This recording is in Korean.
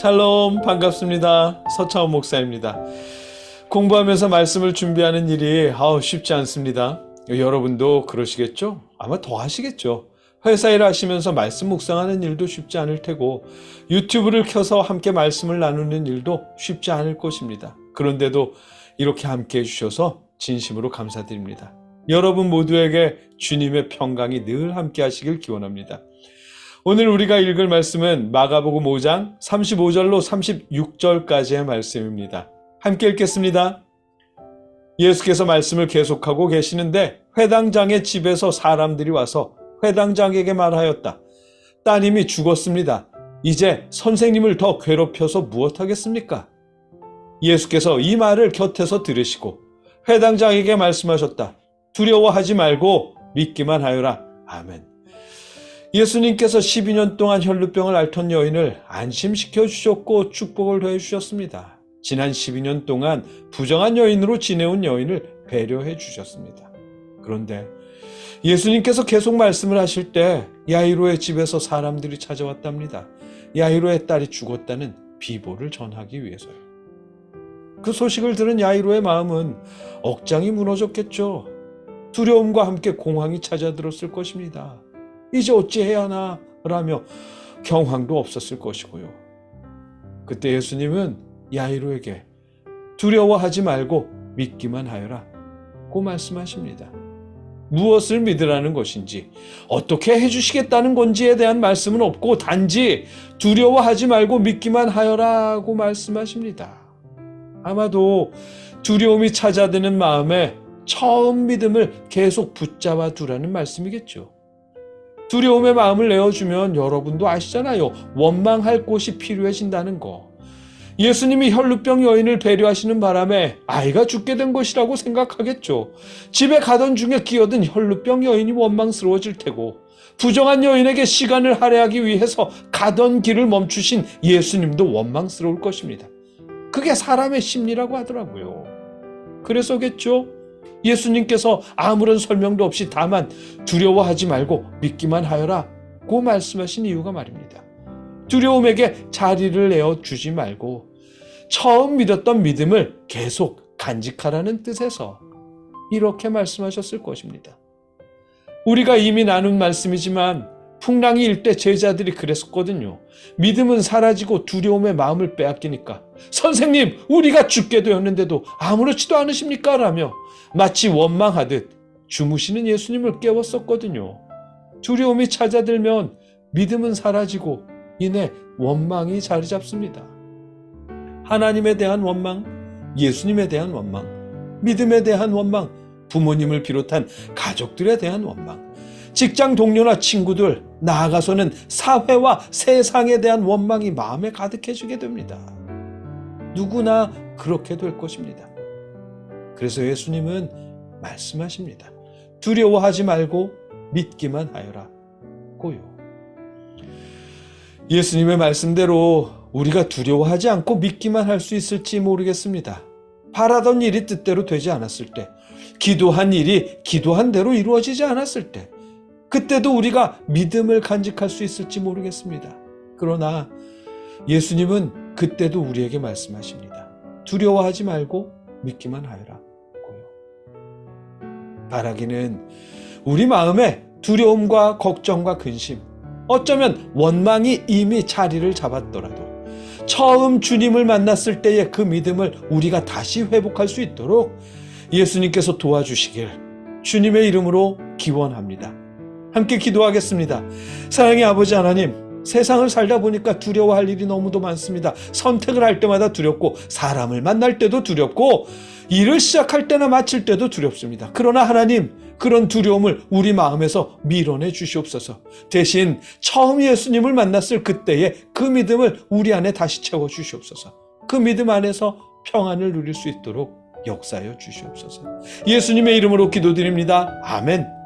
샬롬 반갑습니다. 서차원 목사입니다. 공부하면서 말씀을 준비하는 일이 아우 쉽지 않습니다. 여러분도 그러시겠죠? 아마 더 하시겠죠. 회사 일 하시면서 말씀 묵상하는 일도 쉽지 않을 테고 유튜브를 켜서 함께 말씀을 나누는 일도 쉽지 않을 것입니다. 그런데도 이렇게 함께 해주셔서 진심으로 감사드립니다. 여러분 모두에게 주님의 평강이 늘 함께 하시길 기원합니다. 오늘 우리가 읽을 말씀은 마가복음 5장 35절로 36절까지의 말씀입니다. 함께 읽겠습니다. 예수께서 말씀을 계속하고 계시는데 회당장의 집에서 사람들이 와서 회당장에게 말하였다. 따님이 죽었습니다. 이제 선생님을 더 괴롭혀서 무엇하겠습니까? 예수께서 이 말을 곁에서 들으시고 회당장에게 말씀하셨다. 두려워하지 말고 믿기만 하여라. 아멘. 예수님께서 12년 동안 혈루병을 앓던 여인을 안심시켜 주셨고 축복을 해 주셨습니다. 지난 12년 동안 부정한 여인으로 지내온 여인을 배려해 주셨습니다. 그런데 예수님께서 계속 말씀을 하실 때 야이로의 집에서 사람들이 찾아왔답니다. 야이로의 딸이 죽었다는 비보를 전하기 위해서요. 그 소식을 들은 야이로의 마음은 억장이 무너졌겠죠. 두려움과 함께 공황이 찾아들었을 것입니다. 이제 어찌해야 하나 라며 경황도 없었을 것이고요. 그때 예수님은 야이로에게 두려워하지 말고 믿기만 하여라 고 말씀하십니다. 무엇을 믿으라는 것인지 어떻게 해주시겠다는 건지에 대한 말씀은 없고 단지 두려워하지 말고 믿기만 하여라고 말씀하십니다. 아마도 두려움이 찾아드는 마음에 처음 믿음을 계속 붙잡아 두라는 말씀이겠죠. 두려움의 마음을 내어주면 여러분도 아시잖아요. 원망할 곳이 필요해진다는 거. 예수님이 혈루병 여인을 배려하시는 바람에 아이가 죽게 된 것이라고 생각하겠죠. 집에 가던 중에 끼어든 혈루병 여인이 원망스러워질 테고 부정한 여인에게 시간을 할애하기 위해서 가던 길을 멈추신 예수님도 원망스러울 것입니다. 그게 사람의 심리라고 하더라고요. 그래서겠죠. 예수님께서 아무런 설명도 없이 다만 두려워하지 말고 믿기만 하여라 고 말씀하신 이유가 말입니다. 두려움에게 자리를 내어 주지 말고 처음 믿었던 믿음을 계속 간직하라는 뜻에서 이렇게 말씀하셨을 것입니다. 우리가 이미 나눈 말씀이지만 풍랑이 일때 제자들이 그랬었거든요. 믿음은 사라지고 두려움의 마음을 빼앗기니까 선생님 우리가 죽게 되었는데도 아무렇지도 않으십니까? 라며 마치 원망하듯 주무시는 예수님을 깨웠었거든요. 두려움이 찾아들면 믿음은 사라지고 이내 원망이 자리 잡습니다. 하나님에 대한 원망, 예수님에 대한 원망, 믿음에 대한 원망, 부모님을 비롯한 가족들에 대한 원망, 직장 동료나 친구들, 나아가서는 사회와 세상에 대한 원망이 마음에 가득해지게 됩니다. 누구나 그렇게 될 것입니다. 그래서 예수님은 말씀하십니다. 두려워하지 말고 믿기만 하여라. 고요. 예수님의 말씀대로 우리가 두려워하지 않고 믿기만 할 수 있을지 모르겠습니다. 바라던 일이 뜻대로 되지 않았을 때, 기도한 일이 기도한 대로 이루어지지 않았을 때, 그때도 우리가 믿음을 간직할 수 있을지 모르겠습니다. 그러나 예수님은 그때도 우리에게 말씀하십니다. 두려워하지 말고 믿기만 하여라. 바라기는 우리 마음에 두려움과 걱정과 근심, 어쩌면 원망이 이미 자리를 잡았더라도 처음 주님을 만났을 때의 그 믿음을 우리가 다시 회복할 수 있도록 예수님께서 도와주시길 주님의 이름으로 기원합니다. 함께 기도하겠습니다. 사랑의 아버지 하나님, 세상을 살다 보니까 두려워할 일이 너무도 많습니다. 선택을 할 때마다 두렵고, 사람을 만날 때도 두렵고, 일을 시작할 때나 마칠 때도 두렵습니다. 그러나 하나님, 그런 두려움을 우리 마음에서 밀어내 주시옵소서. 대신 처음 예수님을 만났을 그때의 그 믿음을 우리 안에 다시 채워 주시옵소서. 그 믿음 안에서 평안을 누릴 수 있도록 역사하여 주시옵소서. 예수님의 이름으로 기도드립니다. 아멘.